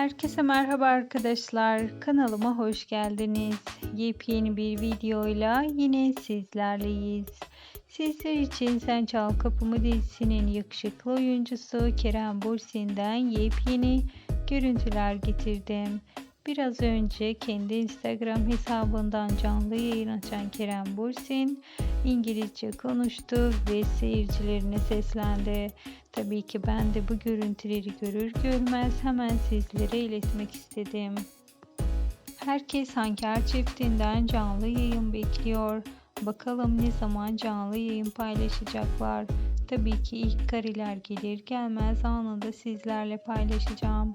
Herkese merhaba arkadaşlar. Kanalıma hoş geldiniz. Yepyeni bir videoyla yine sizlerleyiz. Sizler için Sen Çal Kapımı dizisinin yakışıklı oyuncusu Kerem Bursin'den yepyeni görüntüler getirdim. Biraz önce kendi Instagram hesabından canlı yayın açan Kerem Bursin İngilizce konuştu ve seyircilerine seslendi. Tabii ki ben de bu görüntüleri görür görmez hemen sizlere iletmek istedim. Herkes Hanker çiftinden canlı yayın bekliyor. Bakalım ne zaman canlı yayın paylaşacaklar. Tabii ki ilk kareler gelir gelmez anında sizlerle paylaşacağım.